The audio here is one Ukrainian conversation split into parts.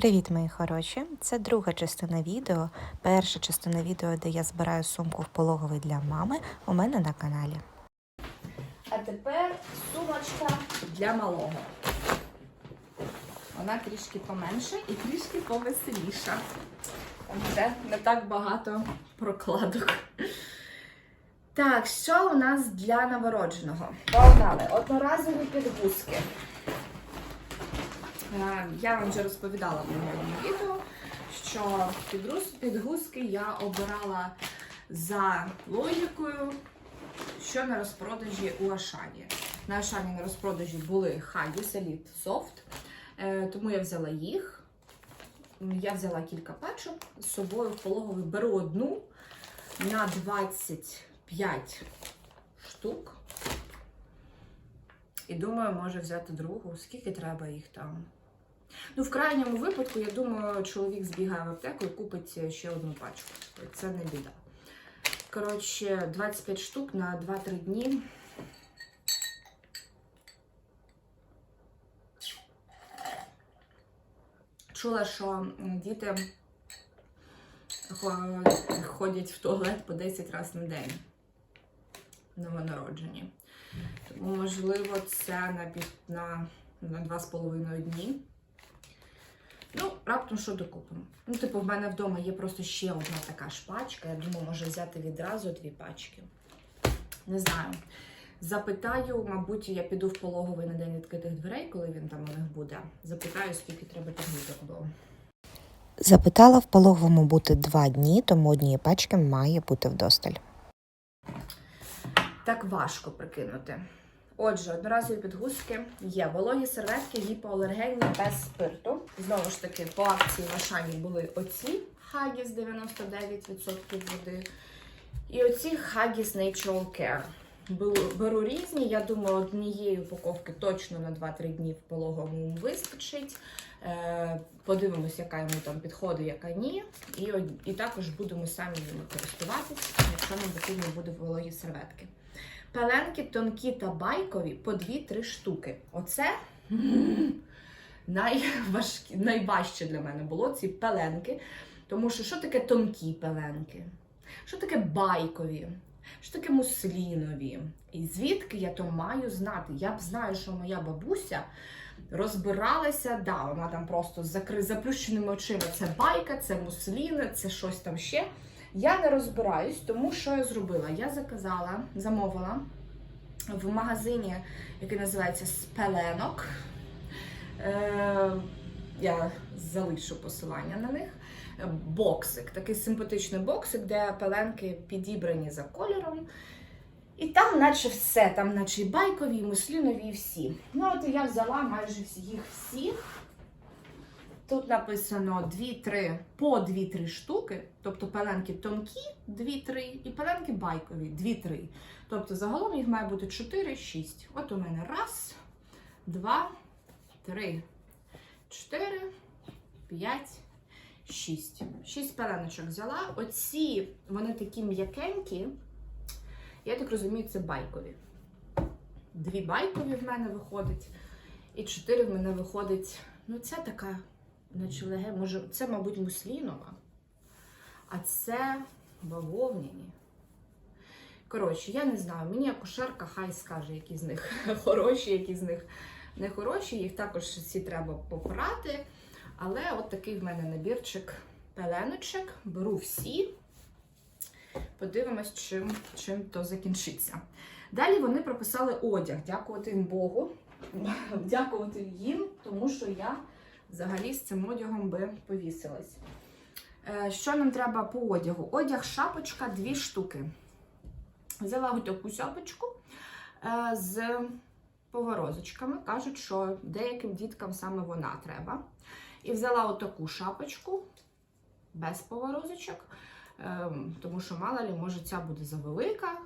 Привіт, мої хороші! Це друга частина відео. Перша частина відео, де я збираю сумку в пологовий для мами, у мене на каналі. А тепер сумочка для малого. Вона трішки поменша і трішки повеселіша. Там буде не так багато прокладок. Так, що у нас для новородженого? Погнали. Одноразові підгузки. Е, Я вам вже розповідала в минулому відео, що підгузки я обирала за логікою, що на розпродажі у Ашані. На Ашані на розпродажі були Huggies Elite Soft, е, тому я взяла їх. Я взяла кілька пачок з собою в пологовий беру одну на 25 штук. І думаю, може взяти другу. Скільки треба їх там? Ну, в крайньому випадку, я думаю, чоловік збігає в аптеку і купить ще одну пачку. Це не біда. Коротше, 25 штук на 2-3 дні. Чула, що діти ходять в туалет по 10 разів на день новонароджені. Тому, можливо, це на, на, на 2,5 дні. Ну, раптом що докупимо. Ну, типу, в мене вдома є просто ще одна така ж пачка. Я думаю, може взяти відразу дві пачки. Не знаю. Запитаю, мабуть, я піду в пологовий на день відкритих дверей, коли він там у них буде. Запитаю, скільки треба підгузок вдома. Запитала в пологовому бути два дні, тому однієї пачки має бути вдосталь. Так важко прикинути. Отже, одноразові підгузки є. Вологі серветки гіпоалергенні без спирту. Знову ж таки, по акції в Ашані були оці Huggies 99% води. І оці Huggies Natural Care. Беру, різні. Я думаю, однієї упаковки точно на 2-3 дні в пологовому вистачить. Е, подивимось, яка йому там підходить, яка ні. І, і також будемо самі ними користуватись, якщо нам потрібно буде вологі серветки. Пеленки тонкі та байкові по 2-3 штуки. Оце найважкі, найважче для мене було ці пеленки. Тому що що таке тонкі пеленки? Що таке байкові? Що таке муслінові? І звідки я то маю знати? Я б знаю, що моя бабуся розбиралася, да, вона там просто з заплющеними очима. Це байка, це мусліни, це щось там ще. Я не розбираюсь, тому що я зробила? Я заказала, замовила в магазині, який називається Спеленок. Е, я залишу посилання на них. Боксик, такий симпатичний боксик, де пеленки підібрані за кольором. І там, наче все, там, наче і байкові, і муслінові, і всі. Ну, от я взяла майже їх всі. Тут написано 2-3 по 2-3 штуки, тобто пеленки тонкі 2-3 і пеленки байкові 2-3. Тобто загалом їх має бути 4-6. От у мене раз, два, три, чотири, п'ять, шість. Шість пеленочок взяла. Оці вони такі м'якенькі. Я так розумію, це байкові. Дві байкові в мене виходить, і чотири в мене виходить. Ну, це така, наче леге, може, це, мабуть, муслінова, а це бавовняні. Коротше, я не знаю, мені акушерка хай скаже, які з них хороші, які з них не хороші. Їх також всі треба попрати. Але от такий в мене набірчик пеленочок. Беру всі. Подивимось, чим, чим то закінчиться. Далі вони прописали одяг. Дякувати їм Богу. Дякувати їм, тому що я взагалі з цим одягом би повісилась. Е, Що нам треба по одягу? Одяг шапочка дві штуки. Взяла ось таку шапочку е, з поворозочками. Кажуть, що деяким діткам саме вона треба. І взяла отаку шапочку без поворозочок. Ем, тому що мало лі, може ця буде завелика,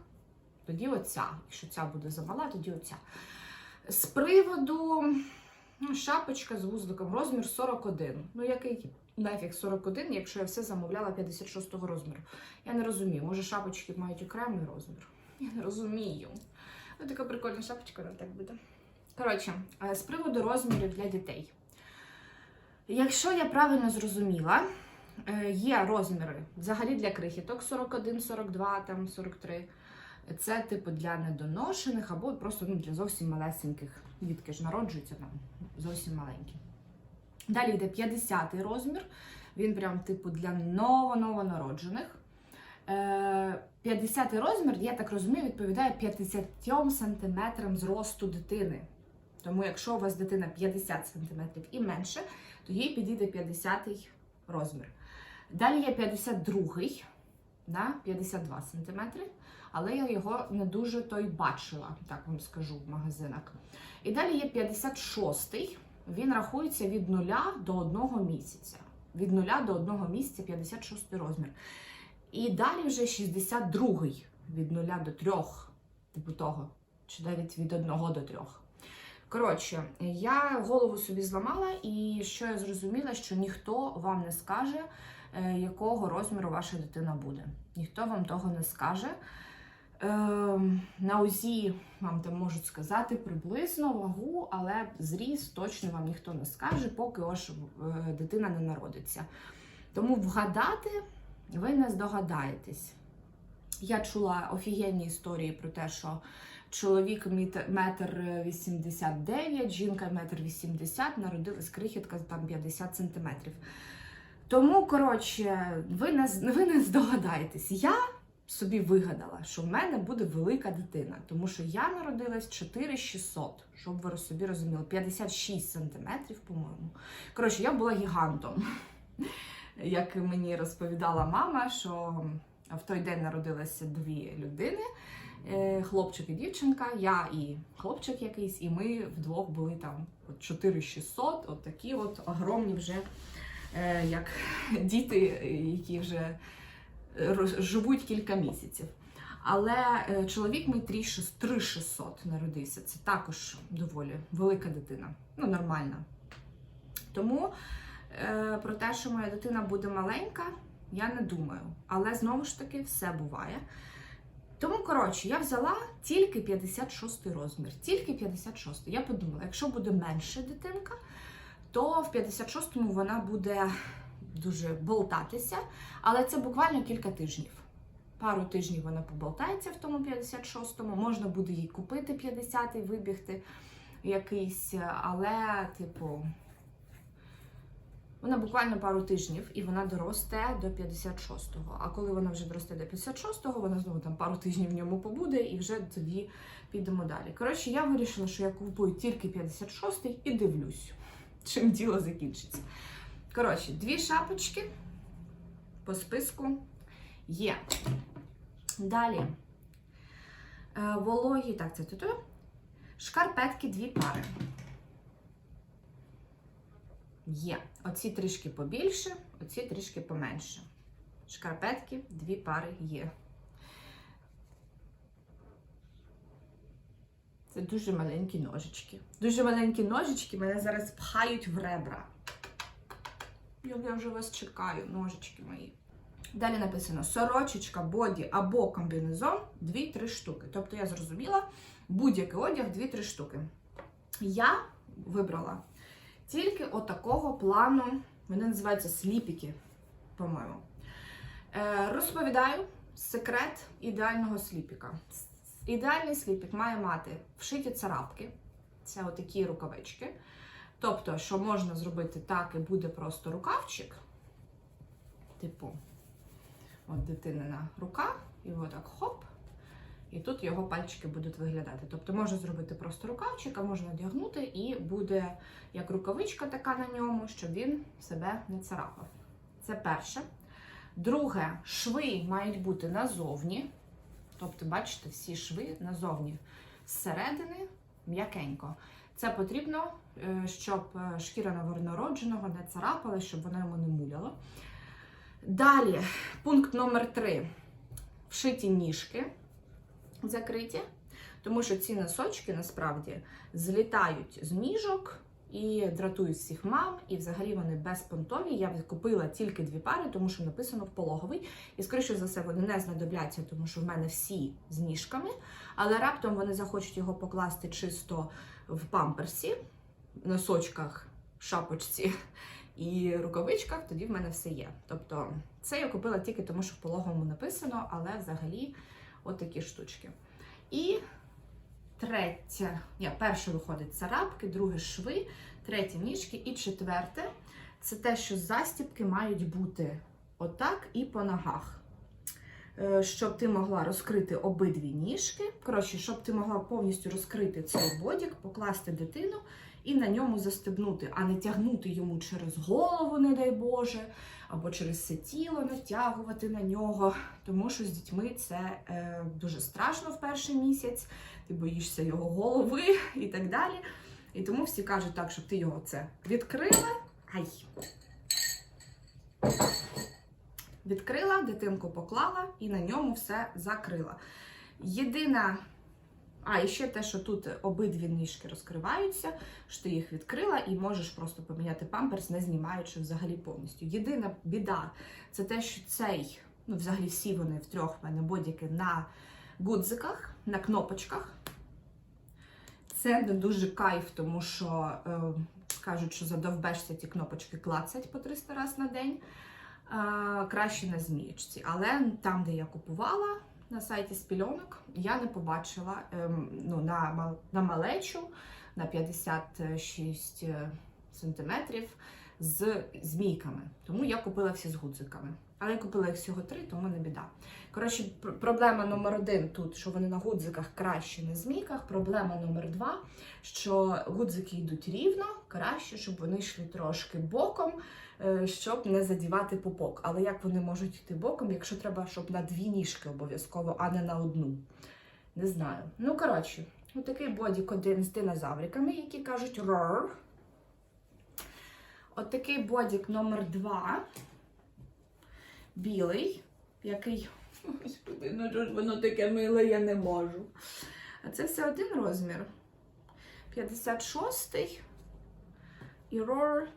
тоді оця. Якщо ця буде замала, тоді оця. З приводу шапочка з вузликом розмір 41. Ну, який нафіг 41, якщо я все замовляла 56-го розміру. Я не розумію, може шапочки мають окремий розмір. Я не розумію. Ну, така прикольна шапочка, вона так буде. Коротше, е, з приводу розмірів для дітей. Якщо я правильно зрозуміла, е, є розміри взагалі для крихіток 41, 42, там 43. Це типу для недоношених або просто ну, для зовсім малесеньких. Дітки ж народжуються там зовсім маленькі. Далі йде 50-й розмір. Він прям типу для ново-новонароджених. Е, 50 розмір, я так розумію, відповідає 50 сантиметрам зросту дитини. Тому якщо у вас дитина 50 см і менше, то їй підійде 50-й розмір. Далі є 52 да, 52 см, але я його не дуже той бачила, так вам скажу в магазинах. І далі є 56-й. він рахується від 0 до 1 місяця. Від 0 до 1 місяця 56 розмір. І далі вже 62-й від 0 до 3, типу того, чи навіть від 1 до 3. Коротше, я голову собі зламала, і що я зрозуміла, що ніхто вам не скаже, е, якого розміру ваша дитина буде. Ніхто вам того не скаже. Ем, На УЗІ вам там можуть сказати приблизно вагу, але зріст точно вам ніхто не скаже, поки ваша е, дитина не народиться. Тому вгадати ви не здогадаєтесь. Я чула офігенні історії про те, що чоловік метр вісімдесят дев'ять, жінка метр вісімдесят, народилась крихітка там 50 сантиметрів. Тому, коротше, ви не, ви не здогадаєтесь. Я собі вигадала, що в мене буде велика дитина, тому що я народилась 4600, щоб ви собі розуміли, 56 сантиметрів, по-моєму. Коротше, я була гігантом. Як мені розповідала мама, що в той день народилися дві людини. е, Хлопчик і дівчинка, я і хлопчик якийсь, і ми вдвох були там 4600, от такі от огромні вже е, як діти, які вже живуть кілька місяців. Але е, чоловік мій 3600 народився. Це також доволі велика дитина. Ну, нормальна. Тому е, про те, що моя дитина буде маленька, я не думаю. Але знову ж таки все буває. Тому, коротше, я взяла тільки 56 розмір. Тільки 56. Я подумала, якщо буде менше дитинка, то в 56-му вона буде дуже болтатися, але це буквально кілька тижнів. Пару тижнів вона поболтається в тому 56-му, можна буде їй купити 50-й, вибігти якийсь, але, типу, вона буквально пару тижнів і вона доросте до 56-го. А коли вона вже доросте до 56-го, вона знову там пару тижнів в ньому побуде і вже тоді підемо далі. Коротше, я вирішила, що я купую тільки 56-й і дивлюсь, чим діло закінчиться. Коротше, дві шапочки по списку є. Далі. Е, Вологі, так, це тут. Шкарпетки дві пари. Є. Оці трішки побільше, оці трішки поменше. Шкарпетки дві пари є. Це дуже маленькі ножички. Дуже маленькі ножички мене зараз пхають в ребра. Я, вже вас чекаю, ножички мої. Далі написано сорочечка, боді або комбінезон 2-3 штуки. Тобто я зрозуміла, будь-який одяг 2-3 штуки. Я вибрала тільки отакого плану, вони називаються сліпіки, по-моєму. Е, розповідаю секрет ідеального сліпіка. Ідеальний сліпік має мати вшиті царапки, це отакі рукавички. Тобто, що можна зробити так, і буде просто рукавчик, типу, от дитинина рука, і отак хоп, і тут його пальчики будуть виглядати. Тобто можна зробити просто рукавчик, а можна одягнути, і буде як рукавичка така на ньому, щоб він себе не царапав. Це перше. Друге, шви мають бути назовні. Тобто, бачите, всі шви назовні. Зсередини м'якенько. Це потрібно, е, щоб е, шкіра новонародженого не царапала, щоб вона йому не муляла. Далі, пункт номер три. Вшиті ніжки закриті, тому що ці носочки насправді злітають з ніжок і дратують всіх мам, і взагалі вони безпонтові. Я купила тільки дві пари, тому що написано в пологовий. І, скоріше за все, вони не знадобляться, тому що в мене всі з ніжками, але раптом вони захочуть його покласти чисто в памперсі, носочках, шапочці. і рукавичках, тоді в мене все є. Тобто це я купила тільки тому, що в пологовому написано, але взагалі от штучки. І третє, ні, перше виходить царапки, друге шви, третє ніжки і четверте це те, що застібки мають бути отак і по ногах. Е, Щоб ти могла розкрити обидві ніжки. Коротше, щоб ти могла повністю розкрити цей бодік, покласти дитину і на ньому застебнути, а не тягнути йому через голову, не дай Боже, або через все тіло натягувати на нього. Тому що з дітьми це е, дуже страшно в перший місяць, ти боїшся його голови і так далі. І тому всі кажуть так, щоб ти його це відкрила. Ай. Відкрила, дитинку поклала і на ньому все закрила. Єдина. А, і ще те, що тут обидві ніжки розкриваються, що ти їх відкрила і можеш просто поміняти памперс, не знімаючи взагалі повністю. Єдина біда це те, що цей, ну взагалі всі вони в трьох в мене бодіки на гудзиках, на кнопочках. Це не дуже кайф, тому що е, кажуть, що задовбешся ті кнопочки клацать по 300 разів на день. Е, краще на змієчці. Але там, де я купувала на сайті спільонок, я не побачила ем, ну, на, на малечу на 56 сантиметрів з змійками. Тому я купила всі з гудзиками. Але я купила їх всього три, тому не біда. Коротше, проблема номер один тут, що вони на гудзиках краще на змійках. Проблема номер два, що гудзики йдуть рівно, краще, щоб вони йшли трошки боком, е, щоб не задівати пупок. Але як вони можуть йти боком, якщо треба, щоб на дві ніжки обов'язково, а не на одну? Не знаю. Ну, коротше, отакий бодік один з динозавриками, які кажуть рор. Отакий бодік номер два. Білий, який. Господи, ну що ж воно таке миле, я не можу. А це все один розмір. 56-й. І рор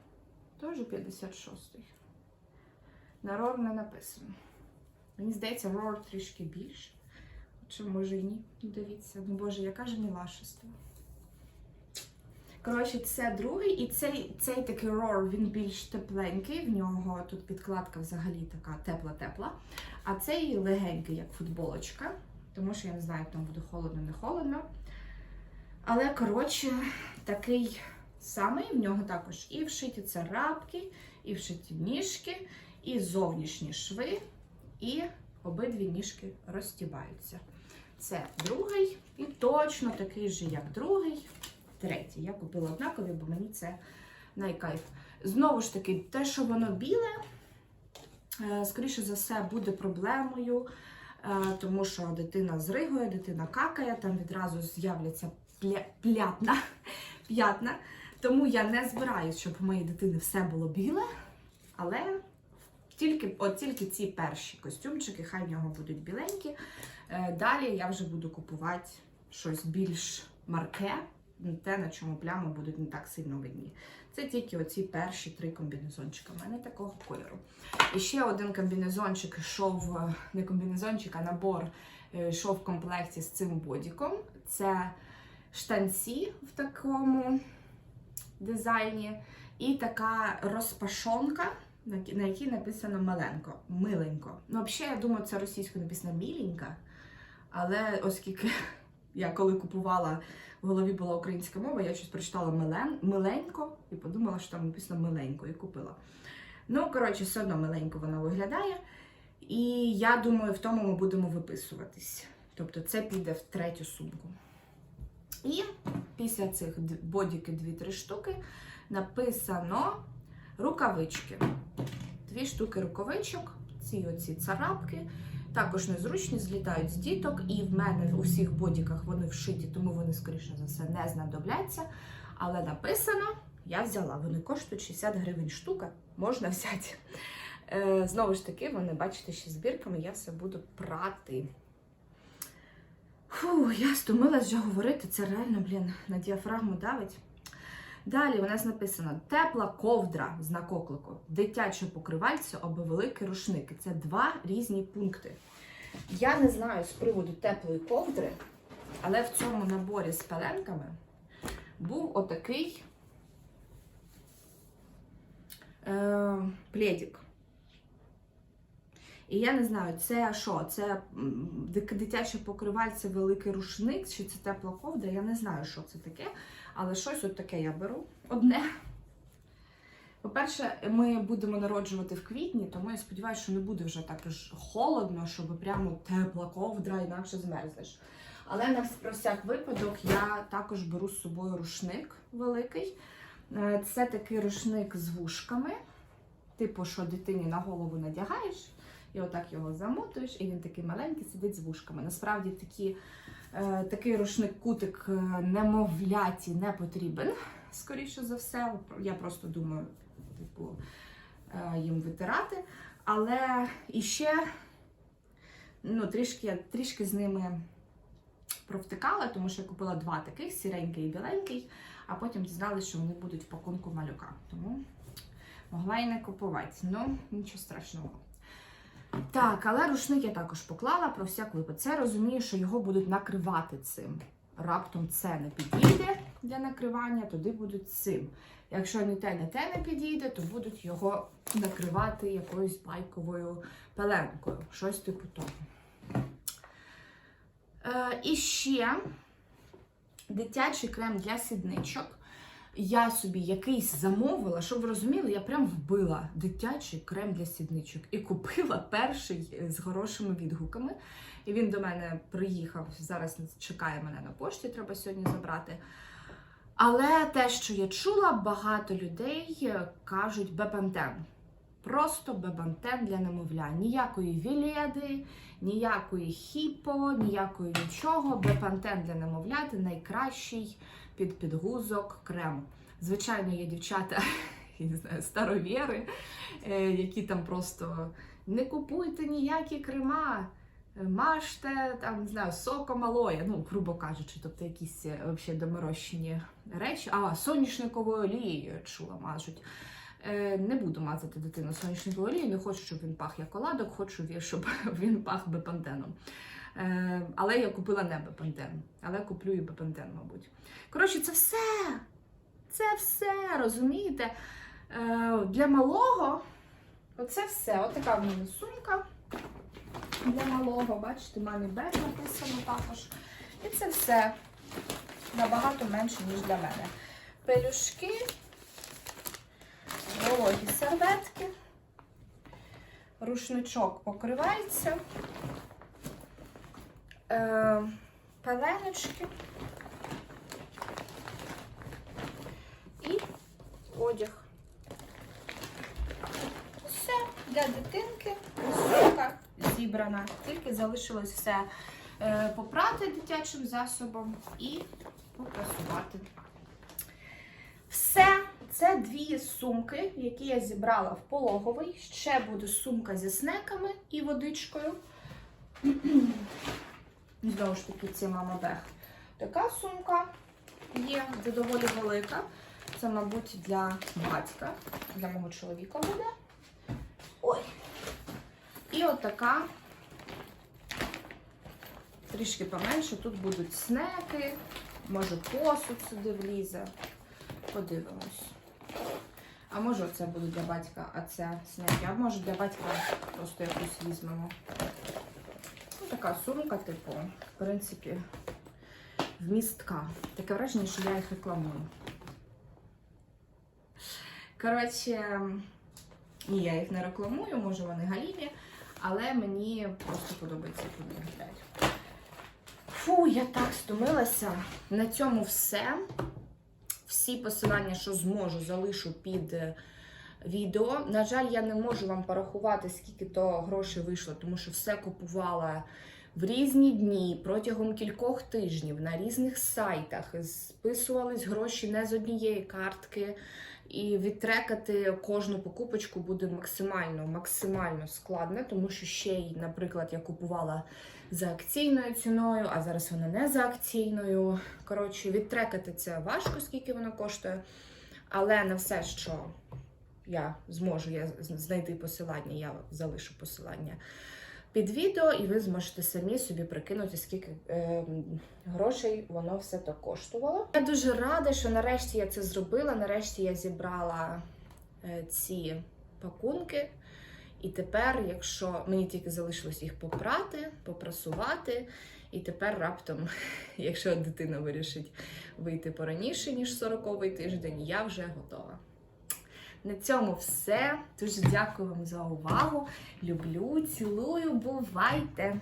теж 56-й. На рор не написано. Мені здається, рор трішки більше. Чи може і ні? Ну, Дивіться, ну боже, яка ж мілашество. Коротше, це другий, і цей, цей такий рор, він більш тепленький. В нього тут підкладка взагалі така тепла-тепла. А цей легенький, як футболочка. Тому що я не знаю, як там буде холодно, не холодно. Але, коротше, такий самий, в нього також і вшиті царапки, і вшиті ніжки, і зовнішні шви, і обидві ніжки розтібаються. Це другий, і точно такий же, як другий, третій. Я купила однакові, бо мені це найкайф. Знову ж таки, те, що воно біле, е, скоріше за все, буде проблемою, е, тому що дитина зригує, дитина какає, там відразу з'являться плятна, п'ятна. Тому я не збираюсь, щоб у моєї дитини все було біле, але тільки, от тільки ці перші костюмчики, хай в нього будуть біленькі. Е, Далі я вже буду купувати щось більш марке, те, на чому плями будуть не так сильно видні. Це тільки оці перші три комбінезончика. У мене такого кольору. І ще один комбінезончик йшов, е, не комбінезончик, а набор е, йшов в комплекті з цим бодіком. Це штанці в такому дизайні. І така розпашонка, на якій написано маленько, миленько. Ну, взагалі, я думаю, це російською написано міленька. Але оскільки я коли купувала, в голові була українська мова, я щось прочитала милен, миленько і подумала, що там написано миленько, і купила. Ну, коротше, все одно миленько вона виглядає. І я думаю, в тому ми будемо виписуватись. Тобто це піде в третю сумку. І після цих бодіки 2-3 штуки написано рукавички. Дві штуки рукавичок, ці оці царапки. Також незручні, злітають з діток, і в мене у всіх бодіках вони вшиті, тому вони, скоріше за все, не знадобляться. Але написано, я взяла. Вони коштують 60 гривень штука, можна взяти. Е, знову ж таки, вони, бачите, ще збірками, я все буду прати. Фу, я стомилась вже говорити, це реально, блін, на діафрагму давить. Далі у нас написано тепла ковдра, знак оклику, дитяче покривальце або великі рушники. Це два різні пункти. Я не знаю з приводу теплої ковдри, але в цьому наборі з пеленками був отакий е, пледик. І я не знаю, це що? Це дитяче покривальце, великий рушник, чи це тепла ковдра. Я не знаю, що це таке, але щось от таке я беру. Одне. По-перше, ми будемо народжувати в квітні, тому я сподіваюся, що не буде вже так аж холодно, щоб прямо тепла ковдра, інакше змерзнеш. Але на про всяк випадок я також беру з собою рушник великий. Е, Це такий рушник з вушками, типу, що дитині на голову надягаєш, і отак його замотуєш, і він такий маленький сидить з вушками. Насправді такі, такий рушник-кутик е, немовляті не потрібен, скоріше за все. Я просто думаю, типу, е, їм витирати. Але іще ну, трішки, трішки з ними провтикала, тому що я купила два таких сіренький і біленький, а потім дізналася, що вони будуть в пакунку малюка. Тому могла і не купувати. Ну, нічого страшного. Так, але рушник я також поклала про всяк випадок. Це розумію, що його будуть накривати цим. Раптом це не підійде для накривання, туди будуть цим. Якщо ні те, не те не підійде, то будуть його накривати якоюсь байковою пеленкою. Щось типу того. Е, і ще дитячий крем для сідничок. Я собі якийсь замовила, щоб ви розуміли, я прям вбила дитячий крем для сідничок і купила перший з хорошими відгуками. І він до мене приїхав. Зараз чекає мене на пошті, треба сьогодні забрати. Але те, що я чула, багато людей кажуть бепантен. Просто бебантен для немовля. Ніякої віледи, ніякої хіпо, ніякої нічого. Бепантен для немовляти найкращий під підгузок крем. Звичайно, є дівчата, я не знаю, старовіри, е, які там просто не купуйте ніякі крема. Мажте там, не знаю, соком алоє, ну, грубо кажучи, тобто якісь е, вообще доморощені речі. А, соняшниковою олією чула, мажуть. Е, не буду мазати дитину соняшниковою олією, не хочу, щоб він пах як оладок, хочу, щоб він пах бепантеном. Е, але я купила не бепантен, але куплю і бепантен, мабуть. Коротше, це все. Це все, розумієте? Е, для малого оце все. Отака в мене сумка для малого. Бачите, мамі Бек написано також. І це все набагато менше, ніж для мене. Пелюшки, вологі серветки, рушничок покривається, е, пеленочки і одяг. Все для дитинки, сумка зібрана. Тільки залишилось все е, попрати дитячим засобом і попрасувати. Все, це дві сумки, які я зібрала в пологовий. Ще буде сумка зі снеками і водичкою. Знову ж таки, це мама Бех. Така сумка є, це доволі велика. Це, мабуть, для батька, для мого чоловіка буде. Ой. І отака, трішки поменше. Тут будуть снеки, може посуд сюди влізе. Подивимось. А може це буде для батька, а це снеки. А може для батька просто якусь візьмемо. Така сумка, типу, в принципі, вмістка. Таке враження, що я їх рекламую. Коротше, ні, я їх не рекламую, може вони галімі, але мені просто подобається, як вони виглядають. Фу, я так стомилася. На цьому все. Всі посилання, що зможу, залишу під е, відео. На жаль, я не можу вам порахувати, скільки то грошей вийшло, тому що все купувала в різні дні протягом кількох тижнів на різних сайтах. Списувались гроші не з однієї картки. І відтрекати кожну покупочку буде максимально максимально складно, тому що ще й, наприклад, я купувала за акційною ціною, а зараз вона не за акційною. Коротше, відтрекати це важко, скільки воно коштує. Але на все, що я зможу я знайти посилання, я залишу посилання під відео, і ви зможете самі собі прикинути, скільки е, грошей воно все то коштувало. Я дуже рада, що нарешті я це зробила. Нарешті я зібрала е, ці пакунки. І тепер, якщо мені тільки залишилось їх попрати, попрасувати, і тепер раптом, якщо дитина вирішить вийти пораніше, ніж 40-й тиждень, я вже готова. На цьому все. Дуже дякую вам за увагу. Люблю, цілую, бувайте!